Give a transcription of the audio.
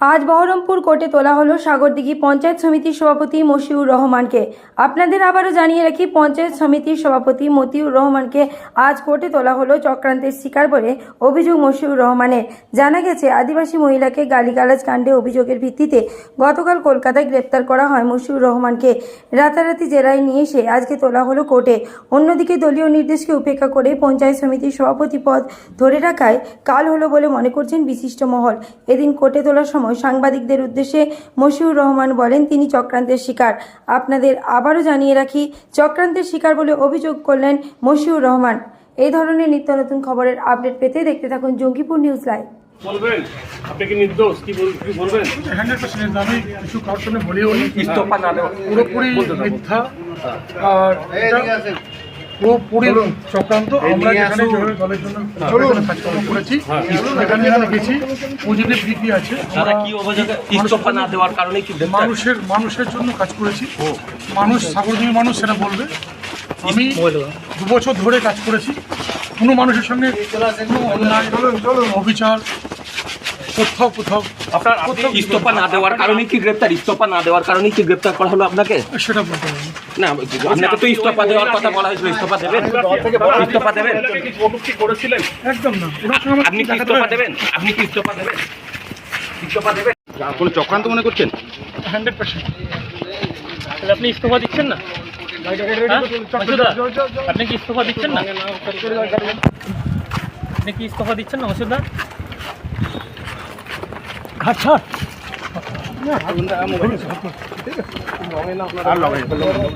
আজ বহরমপুর কোর্টে তোলা হলো সাগরদিঘি পঞ্চায়েত সমিতির সভাপতি মশিউর রহমানকে। আপনাদের আবারও জানিয়ে রাখি, পঞ্চায়েত সমিতির সভাপতি মতিউর রহমানকে আজ কোর্টে তোলা হলো চক্রান্তের শিকার বলে অভিযোগ মশিউর রহমানের। জানা গেছে, আদিবাসী মহিলাকে গালিগালাজ কাণ্ডে অভিযোগের ভিত্তিতে গতকাল কলকাতায় গ্রেপ্তার করা হয় মশিউর রহমানকে। রাতারাতি জেলায় নিয়ে এসে আজকে তোলা হলো কোর্টে। অন্যদিকে দলীয় নির্দেশকে উপেক্ষা করে পঞ্চায়েত সমিতির সভাপতি পদ ধরে রাখায় কাল হলো বলে মনে করছেন বিশিষ্ট মহল। এদিন কোর্টে তোলার সময় সাংবাদিকদের উদ্দেশ্যে মশিউর রহমান বলেন তিনি চক্রান্তের শিকার। আপনাদের আবারও জানিয়ে রাখি চক্রান্তের শিকার বলে অভিযোগ করলেন মশিউর রহমান। এই ধরনের নিত্য নতুন খবরের আপডেট পেতে দেখতে থাকুন জঙ্গিপুর নিউজ লাইভ। বলবেন? আপনি কি নির্দোষ? কি বলবেন? হান্ড্রেড পার্সেন্ট আমি কিছু কারোর সঙ্গে বলিও নি। ইস্তফা না দেওয়া। পুরোপুরি মিথ্যা। আর এটা পুরোপুরি চক্রান্ত আমরা যেখানে জয়ের দলের জন্য যেখানে কাজকর্ম করেছি সেখানে যেখানে গেছি পজিটিভ দিকই আছে দাদা কি অভিযোগে ইস্তফা না দেওয়ার কারণে কি মানুষের মানুষের জন্য কাজ করেছি। মানুষ সাগরজীবী মানুষ সেটা বলবে। আমি দু বছর ধরে কাজ করেছি। কোনো মানুষের সঙ্গে অন্যায় অবিচার কোথাও কোথাও। আপনার আপনি ইস্তফা না দেওয়ার কারণে কি গ্রেপ্তার? ইস্তফা না দেওয়ার কারণে কি গ্রেপ্তার করা হলো আপনাকে? সেটা বলতে না। আপনাকে তো ইস্তফা দেওয়ার কথা বলা হয়েছিল। ইস্তফা দেবেন? ইস্তফা দেবেন? করেছিলেন একদম না। আপনি কি ইস্তফা দেবেন? আপনি কি ইস্তফা দেবেন? ইস্তফা দেবেন? কোনো চক্রান্ত মনে করছেন? Hundred percent. তাহলে আপনি ইস্তফা দিচ্ছেন না? আপনি কি ইস্তফা দিচ্ছেন না? আপনি কি ইস্তফা দিচ্ছেন না মাসুদা আচ্ছা